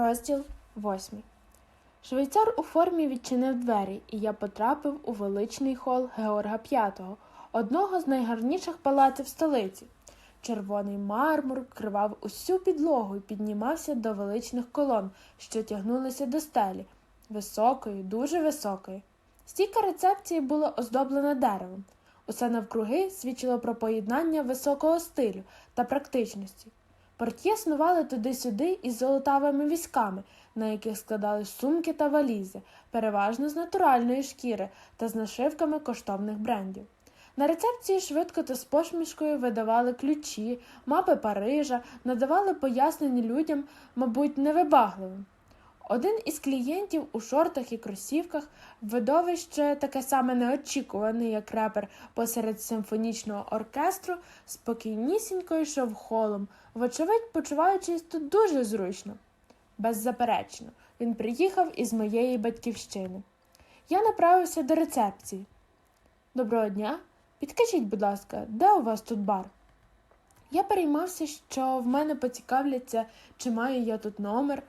Розділ 8. Швейцар у формі відчинив двері, і я потрапив у величний хол Георга V, одного з найгарніших палаців столиці. Червоний мармур кривав усю підлогу і піднімався до величних колон, що тягнулися до стелі, високої, дуже високої. Стійка рецепції була оздоблена деревом. Усе навкруги свідчило про поєднання високого стилю та практичності. Портє снували туди-сюди із золотавими візками, на яких складали сумки та валізи, переважно з натуральної шкіри та з нашивками коштовних брендів. На рецепції швидко та з посмішкою видавали ключі, мапи Парижа, надавали пояснення людям, мабуть, невибагливим. Один із клієнтів у шортах і кросівках, видовище таке саме неочікуване, як репер посеред симфонічного оркестру, спокійнісінько йшов холом, вочевидь, почуваючись тут дуже зручно. Беззаперечно, він приїхав із моєї батьківщини. Я направився до рецепції. Доброго дня. Підкажіть, будь ласка, де у вас тут бар? Я переймався, що в мене поцікавляться, чи маю я тут номер.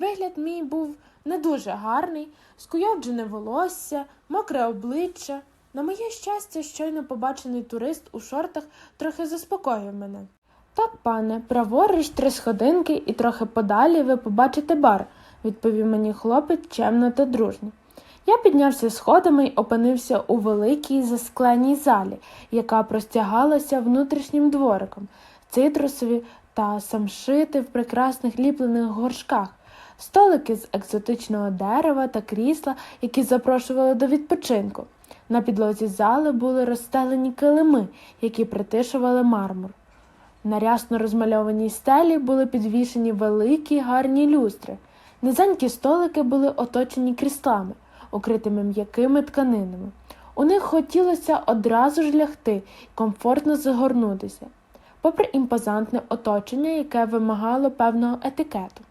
Вигляд мій був не дуже гарний, скуйовджене волосся, мокре обличчя. На моє щастя, щойно побачений турист у шортах трохи заспокоїв мене. Так, пане, праворуч три сходинки і трохи подалі ви побачите бар, відповів мені хлопець чемно та дружно. Я піднявся сходами й опинився у великій заскленій залі, яка простягалася внутрішнім двориком, цитрусові та самшити в прекрасних ліплених горшках, столики з екзотичного дерева та крісла, які запрошували до відпочинку. На підлозі зали були розстелені килими, які притишували мармур. На рясно розмальованій стелі були підвішені великі гарні люстри. Низенькі столики були оточені кріслами, укритими м'якими тканинами. У них хотілося одразу ж лягти і комфортно загорнутися, попри імпозантне оточення, яке вимагало певного етикету.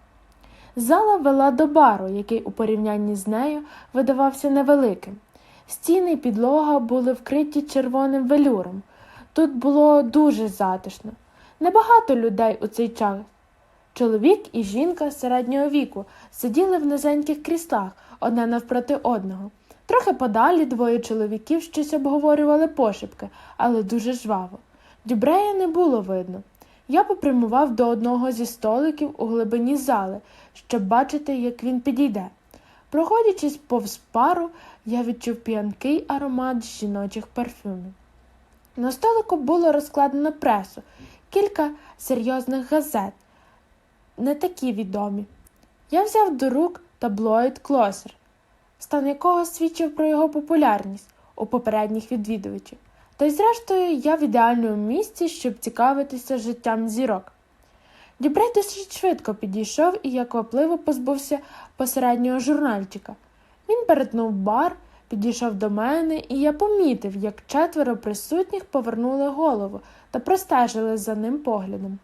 Зала вела до бару, який у порівнянні з нею видавався невеликим. Стіни й підлога були вкриті червоним велюром. Тут було дуже затишно. Небагато людей у цей час. Чоловік і жінка середнього віку сиділи в низеньких кріслах одне навпроти одного. Трохи подалі двоє чоловіків щось обговорювали пошепки, але дуже жваво. Дюбрея не було видно. Я попрямував до одного зі столиків у глибині зали, щоб бачити, як він підійде. Проходячись повз пару, я відчув п'янкий аромат жіночих парфюмів. На столику було розкладено пресу, кілька серйозних газет, не такі відомі. Я взяв до рук таблоїд Клосер, стан якого свідчив про його популярність у попередніх відвідувачів. Та й зрештою я в ідеальному місці, щоб цікавитися життям зірок. Дібрей досить швидко підійшов і я квапливо позбувся посереднього журнальчика. Він перетнув бар, підійшов до мене, і я помітив, як четверо присутніх повернули голову та простежили за ним поглядом.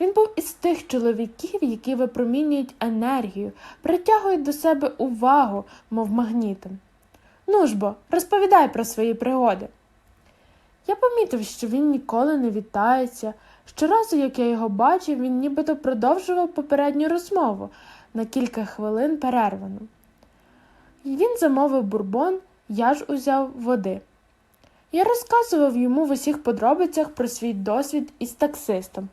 Він був із тих чоловіків, які випромінюють енергію, притягують до себе увагу, мов магнітом. Ну ж бо, розповідай про свої пригоди. Я помітив, що він ніколи не вітається. Щоразу, як я його бачив, він нібито продовжував попередню розмову на кілька хвилин перервану. Він замовив бурбон, я ж узяв води. Я розказував йому в усіх подробицях про свій досвід із таксистом.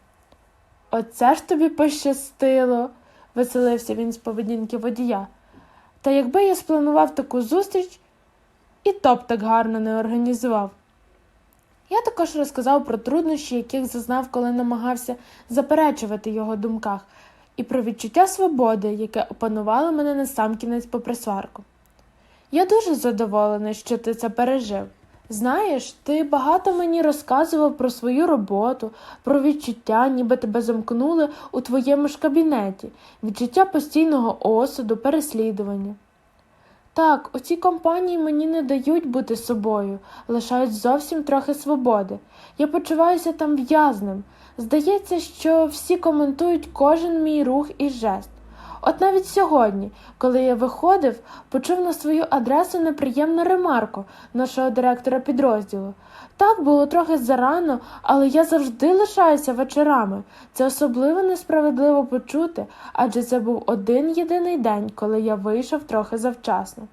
Оце ж тобі пощастило, веселився він з поведінки водія. Та якби я спланував таку зустріч, і то б так гарно не організував. Я також розказав про труднощі, яких зазнав, коли намагався заперечувати його думках, і про відчуття свободи, яке опанувало мене на сам кінець попри сварку. Я дуже задоволений, що ти це пережив. Знаєш, ти багато мені розказував про свою роботу, про відчуття, ніби тебе замкнули у твоєму ж кабінеті, відчуття постійного осуду, переслідування. Так, у цій компанії мені не дають бути собою, лишають зовсім трохи свободи. Я почуваюся там в'язним. Здається, що всі коментують кожен мій рух і жест. От навіть сьогодні, коли я виходив, почув на свою адресу неприємну ремарку нашого директора підрозділу. Так було трохи зарано, але я завжди лишаюся вечорами. Це особливо несправедливо почути, адже це був один єдиний день, коли я вийшов трохи завчасно.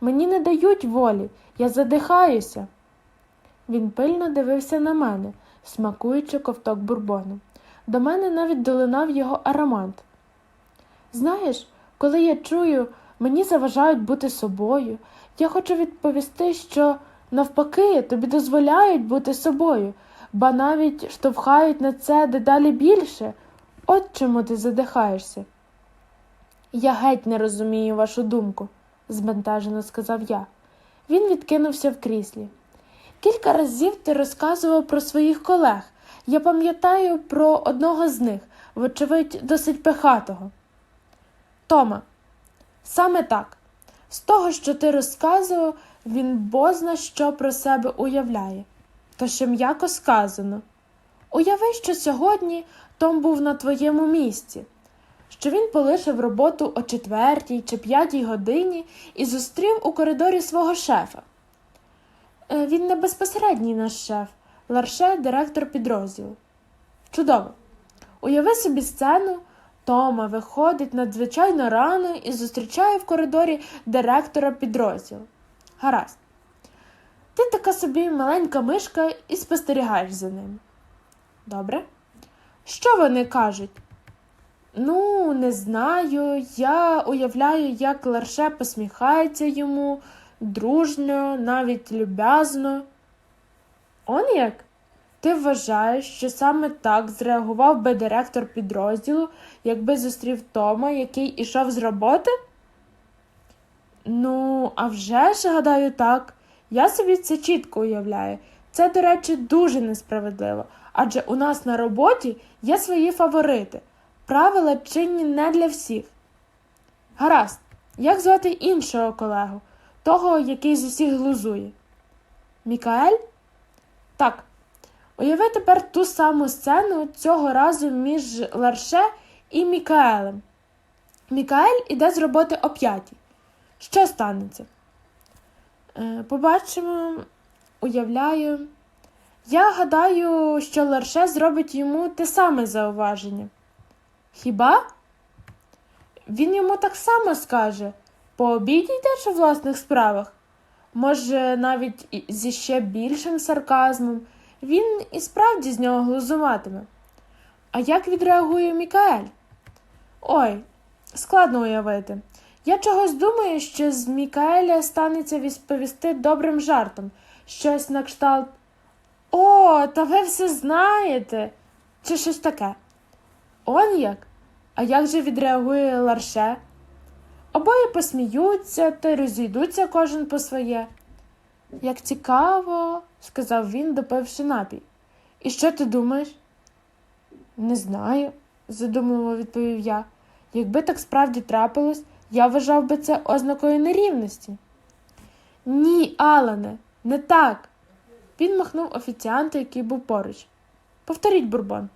Мені не дають волі, я задихаюся. Він пильно дивився на мене, смакуючи ковток бурбону. До мене навіть долинав його аромат. Знаєш, коли я чую, мені заважають бути собою, я хочу відповісти, що навпаки тобі дозволяють бути собою, ба навіть штовхають на це дедалі більше. От чому ти задихаєшся. Я геть не розумію вашу думку, збентежено сказав я. Він відкинувся в кріслі. Кілька разів ти розказував про своїх колег. Я пам'ятаю про одного з них, вочевидь, досить пихатого. Тома, саме так. З того, що ти розказував, він бозна що про себе уявляє. То ще м'яко сказано. Уяви, що сьогодні Том був на твоєму місці, що він полишив роботу о четвертій чи п'ятій годині і зустрів у коридорі свого шефа. Е, Він не безпосередній наш шеф, Ларше директор підрозділу. Чудово. Уяви собі сцену, Тома виходить надзвичайно рано і зустрічає в коридорі директора підрозділу. Гаразд. Ти така собі маленька мишка і спостерігаєш за ним. Добре? Що вони кажуть? Ну, не знаю. Я уявляю, як Ларше посміхається йому дружньо, навіть люб'язно. Он як? Ти вважаєш, що саме так зреагував би директор підрозділу, якби зустрів Тома, який ішов з роботи? Ну, а вже ж, гадаю, так. Я собі це чітко уявляю. Це, до речі, дуже несправедливо, адже у нас на роботі є свої фаворити. Правила чинні не для всіх. Гаразд, як звати іншого колегу, того, який з усіх глузує? Мікаель? Так. Уяви тепер ту саму сцену цього разу між Ларше і Мікаелем. Мікаель іде з роботи о п'ятій. Що станеться? Е, побачимо, уявляю. Я гадаю, що Ларше зробить йому те саме зауваження. Хіба? Він йому так само скаже пообідь йдеш у власних справах. Може, навіть зі ще більшим сарказмом, він і справді з нього глузуватиме. А як відреагує Мікаель? Ой, складно уявити. Я чогось думаю, що з Мікаеля станеться відповісти добрим жартом, щось на кшталт О, та ви все знаєте, чи щось таке. Он як? А як же відреагує Ларше? Обоє посміються та розійдуться кожен по своє. Як цікаво, сказав він, допивши напій. І що ти думаєш? Не знаю, задумливо відповів я. Якби так справді трапилось, я вважав би це ознакою нерівності. Ні, Алане, не так. Він махнув офіціанту, який був поруч. Повторіть бурбон.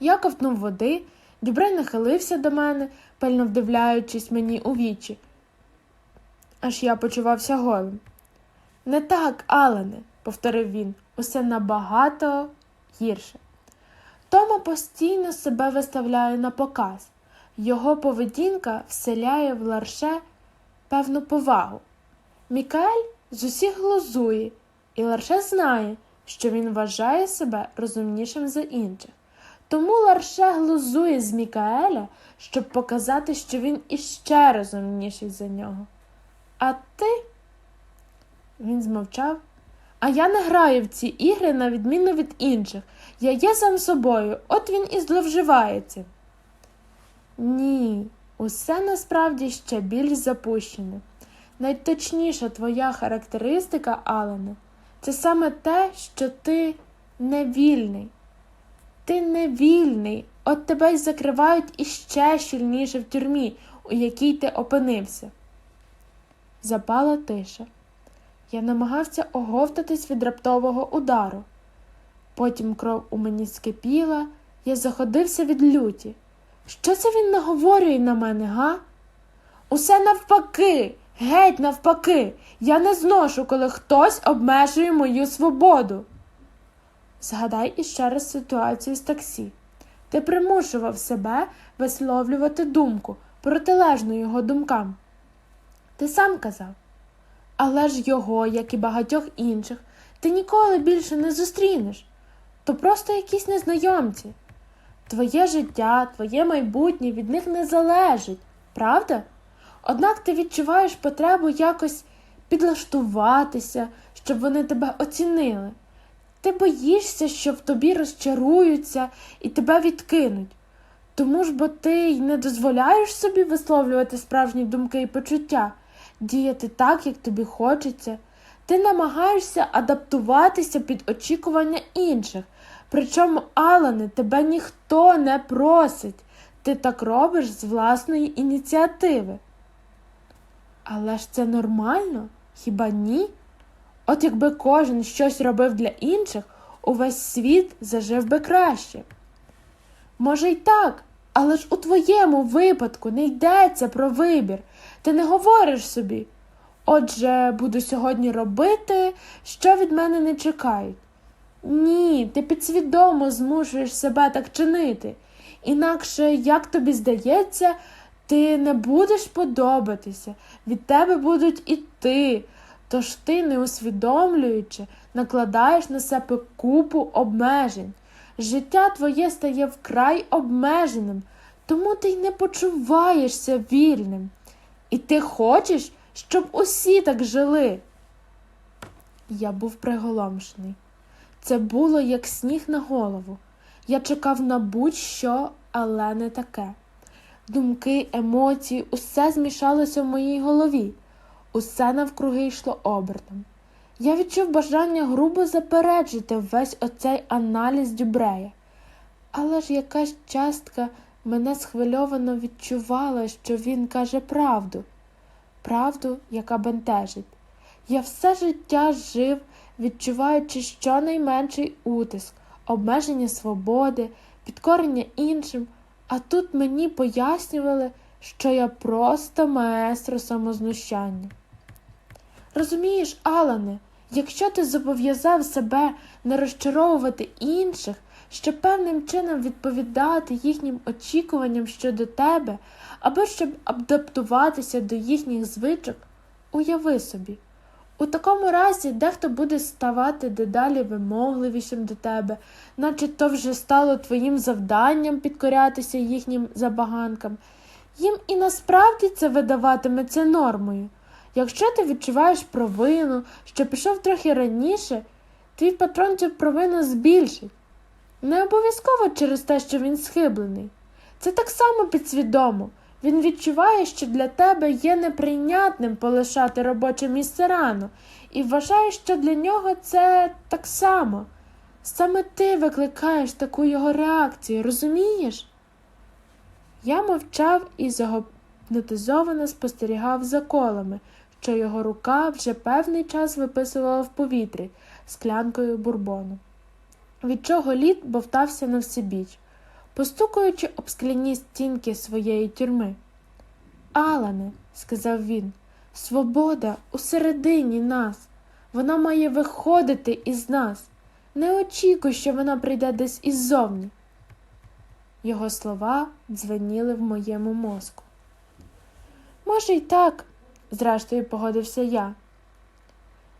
Я ковтнув води, Дюбре нахилився до мене, пильно вдивляючись мені у вічі. Аж я почувався голим. Не так, Алене, повторив він, усе набагато гірше. Тома постійно себе виставляє на показ. Його поведінка вселяє в Ларше певну повагу. Мікаель з усіх глузує, і Ларше знає, що він вважає себе розумнішим за інших. Тому Ларше глузує з Мікаеля, щоб показати, що він іще розумніший за нього. А ти? Він змовчав. А я не граю в ці ігри на відміну від інших. Я є сам собою, от він і зловживається. Ні, усе насправді ще більш запущене. Найточніша твоя характеристика, Алене, це саме те, що ти не вільний. Ти не вільний, от тебе й закривають іще щільніше в тюрмі, у якій ти опинився. Запала тиша. Я намагався оговтатись від раптового удару. Потім кров у мені скипіла, я заходився від люті. Що це він наговорює на мене, га? Усе навпаки, геть навпаки. Я не зношу, коли хтось обмежує мою свободу. Згадай іще раз ситуацію з таксі. Ти примушував себе висловлювати думку, протилежну його думкам. Ти сам казав. Але ж його, як і багатьох інших, ти ніколи більше не зустрінеш. То просто якісь незнайомці. Твоє життя, твоє майбутнє від них не залежить, правда? Однак ти відчуваєш потребу якось підлаштуватися, щоб вони тебе оцінили. Ти боїшся, що в тобі розчаруються і тебе відкинуть. Тому ж бо ти й не дозволяєш собі висловлювати справжні думки і почуття, діяти так, як тобі хочеться. Ти намагаєшся адаптуватися під очікування інших. Причому, Алане, тебе ніхто не просить. Ти так робиш з власної ініціативи. Але ж це нормально, хіба ні? От якби кожен щось робив для інших, увесь світ зажив би краще. Може, й так, але ж у твоєму випадку не йдеться про вибір. Ти не говориш собі. Отже, буду сьогодні робити, що від мене не чекають. Ні, ти підсвідомо змушуєш себе так чинити. Інакше, як тобі здається, ти не будеш подобатися, від тебе будуть іти. Тож ти, не усвідомлюючи, накладаєш на себе купу обмежень. Життя твоє стає вкрай обмеженим, тому ти й не почуваєшся вільним. І ти хочеш, щоб усі так жили. Я був приголомшений. Це було як сніг на голову. Я чекав на будь-що, але не таке. Думки, емоції, усе змішалося в моїй голові, усе навкруги йшло обертом. Я відчув бажання грубо заперечити весь оцей аналіз Дюбрея. Але ж якась частка мене схвильовано відчувала, що він каже правду, правду, яка бентежить. Я все життя жив, відчуваючи щонайменший утиск, обмеження свободи, підкорення іншим, а тут мені пояснювали, що я просто маестро самознущання. Розумієш, Алане, якщо ти зобов'язав себе не розчаровувати інших, щоб певним чином відповідати їхнім очікуванням щодо тебе, або щоб адаптуватися до їхніх звичок, уяви собі. У такому разі дехто буде ставати дедалі вимогливішим до тебе, наче то вже стало твоїм завданням підкорятися їхнім забаганкам. Їм і насправді це видаватиметься нормою. Якщо ти відчуваєш провину, що пішов трохи раніше, твій патрон цю провину збільшить. Не обов'язково через те, що він схиблений. Це так само підсвідомо. Він відчуває, що для тебе є неприйнятним полишати робоче місце рано, і вважає, що для нього це так само. Саме ти викликаєш таку його реакцію, розумієш? Я мовчав і загіпнотизовано спостерігав за колами, що його рука вже певний час виписувала в повітрі склянкою бурбону, від чого лід бовтався на всебіч постукуючи об скляні стінки своєї тюрми. Алане, сказав він, свобода усередині нас. Вона має виходити із нас. Не очікуй, що вона прийде десь іззовні. Його слова дзвеніли в моєму мозку. Може, й так, зрештою погодився я.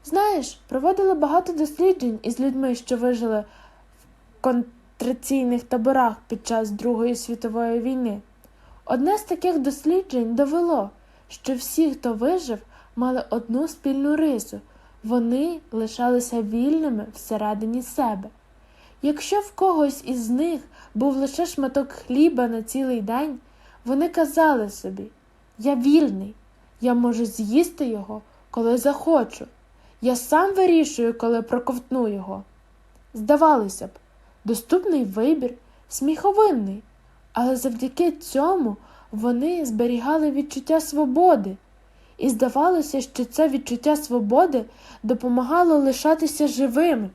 Знаєш, проводили багато досліджень із людьми, що вижили в концентраційних таборах під час Другої світової війни. Одне з таких досліджень довело, що всі, хто вижив, мали одну спільну рису вони лишалися вільними всередині себе. Якщо в когось із них був лише шматок хліба на цілий день, вони казали собі Я вільний, я можу з'їсти його, коли захочу. Я сам вирішую, коли проковтну його. Здавалося б, доступний вибір, сміховинний, але завдяки цьому вони зберігали відчуття свободи, і здавалося, що це відчуття свободи допомагало лишатися живими.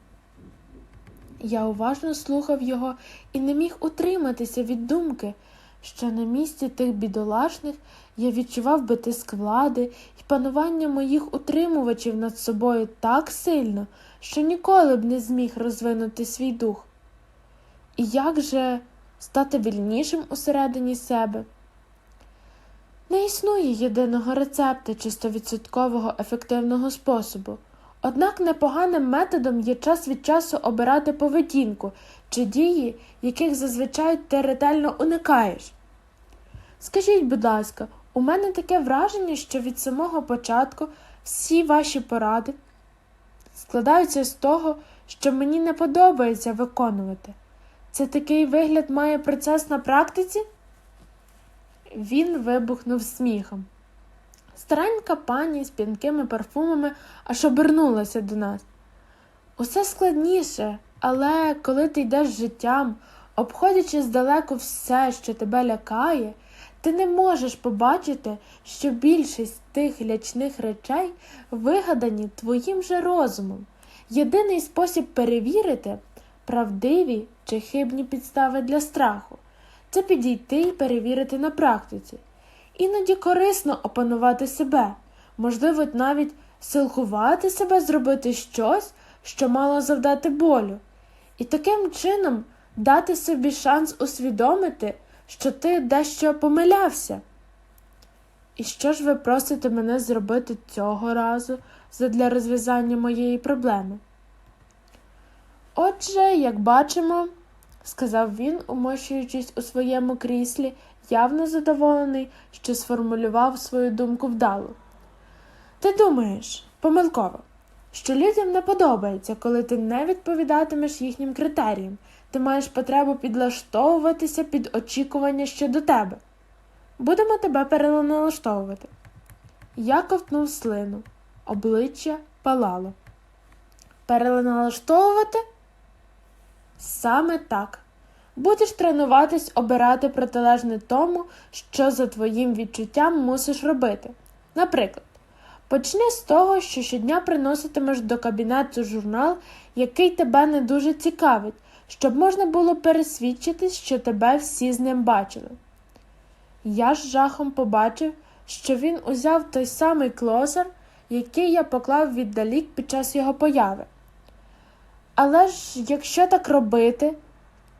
Я уважно слухав його і не міг утриматися від думки, що на місці тих бідолашних я відчував би тиск влади і панування моїх утримувачів над собою так сильно, що ніколи б не зміг розвинути свій дух. І як же стати вільнішим усередині себе? Не існує єдиного рецепта чи стовідсоткового ефективного способу. Однак непоганим методом є час від часу обирати поведінку чи дії, яких зазвичай ти ретельно уникаєш. Скажіть, будь ласка, у мене таке враження, що від самого початку всі ваші поради складаються з того, що мені не подобається виконувати. Це такий вигляд має процес на практиці? Він вибухнув сміхом. Старенька пані з п'янкими парфумами аж обернулася до нас. Усе складніше, але коли ти йдеш життям, обходячи здалеку все, що тебе лякає, ти не можеш побачити, що більшість тих лячних речей вигадані твоїм же розумом. Єдиний спосіб перевірити правдиві чи хибні підстави для страху це підійти і перевірити на практиці. Іноді корисно опанувати себе, можливо, навіть силкувати себе зробити щось, що мало завдати болю, і таким чином дати собі шанс усвідомити, що ти дещо помилявся. І що ж ви просите мене зробити цього разу задля розв'язання моєї проблеми? Отже, як бачимо, сказав він, умощуючись у своєму кріслі, явно задоволений, що сформулював свою думку вдало. Ти думаєш, помилково, що людям не подобається, коли ти не відповідатимеш їхнім критеріям, ти маєш потребу підлаштовуватися під очікування щодо тебе. Будемо тебе переналаштовувати. Я ковтнув слину, обличчя палало. Переналаштовувати? Саме так. Будеш тренуватись обирати протилежне тому, що за твоїм відчуттям мусиш робити. Наприклад, почни з того, що щодня приноситимеш до кабінету журнал, який тебе не дуже цікавить, щоб можна було пересвідчитись, що тебе всі з ним бачили. Я з жахом побачив, що він узяв той самий клосер, який я поклав віддалік під час його появи. Але ж якщо так робити,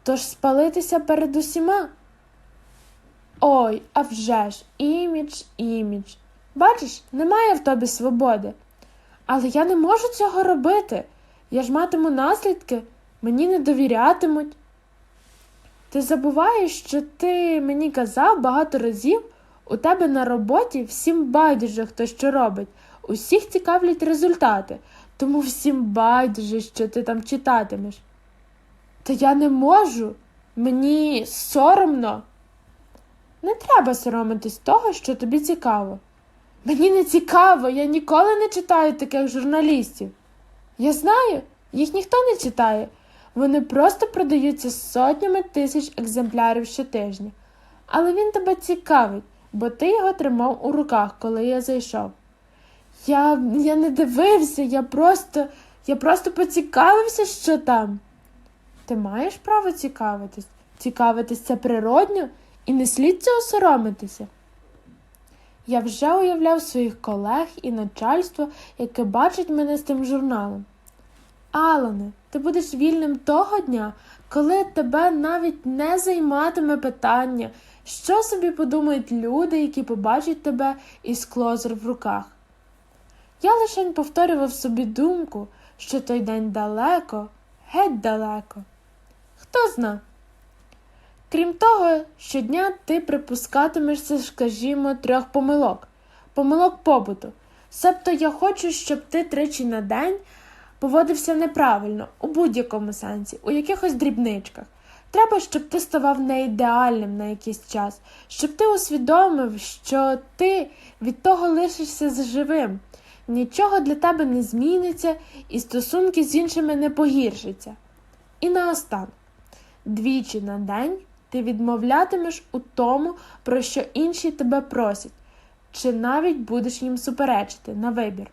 то ж спалитися перед усіма. Ой, а вже ж, імідж, імідж. Бачиш, немає в тобі свободи. Але я не можу цього робити. Я ж матиму наслідки, мені не довірятимуть. Ти забуваєш, що ти мені казав багато разів, у тебе на роботі всім байдуже, хто що робить, усіх цікавлять результати, тому всім байдуже, що ти там читатимеш. Та я не можу, мені соромно. Не треба соромитись того, що тобі цікаво. Мені не цікаво, я ніколи не читаю таких журналістів. Я знаю, їх ніхто не читає. Вони просто продаються сотнями тисяч екземплярів щотижня. Але він тебе цікавить, бо ти його тримав у руках, коли я зайшов. Я я не дивився, я просто я просто поцікавився, що там. Ти маєш право цікавитись, цікавитись це природньо і не слід цього соромитися. Я вже уявляв своїх колег і начальство, яке бачить мене з тим журналом. Алане, ти будеш вільним того дня, коли тебе навіть не займатиме питання, що собі подумають люди, які побачать тебе із клозер в руках. Я лише повторював собі думку, що той день далеко, геть далеко. Хто зна? Крім того, щодня ти припускатимешся, скажімо, трьох помилок, помилок побуту. Себто я хочу, щоб ти тричі на день поводився неправильно, у будь-якому сенсі, у якихось дрібничках. Треба, щоб ти ставав неідеальним на якийсь час, щоб ти усвідомив, що ти від того лишишся живим, нічого для тебе не зміниться і стосунки з іншими не погіршаться. І наостанок, двічі на день ти відмовлятимеш у тому, про що інші тебе просять, чи навіть будеш їм суперечити на вибір.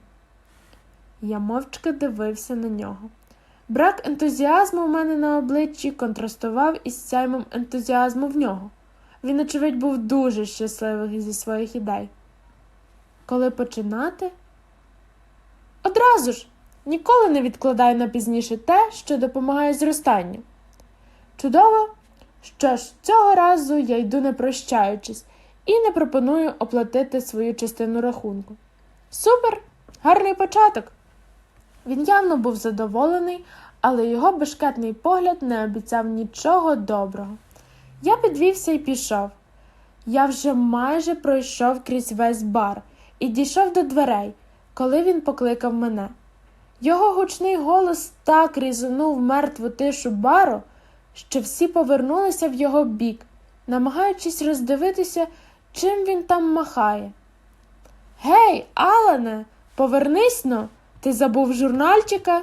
Я мовчки дивився на нього. Брак ентузіазму в мене на обличчі контрастував із сяймом ентузіазму в нього. Він, очевидь, був дуже щасливий зі своїх ідей. Коли починати? Одразу ж ніколи не відкладай на пізніше те, що допомагає зростанню. Чудово, що ж, цього разу я йду не прощаючись і не пропоную оплатити свою частину рахунку. Супер! Гарний початок! Він явно був задоволений, але його бешкетний погляд не обіцяв нічого доброго. Я підвівся і пішов. Я вже майже пройшов крізь весь бар і дійшов до дверей, коли він покликав мене. Його гучний голос так різанув мертву тишу бару, що всі повернулися в його бік, намагаючись роздивитися, чим він там махає. Гей, Алане, повернись но, ти забув журнальчика?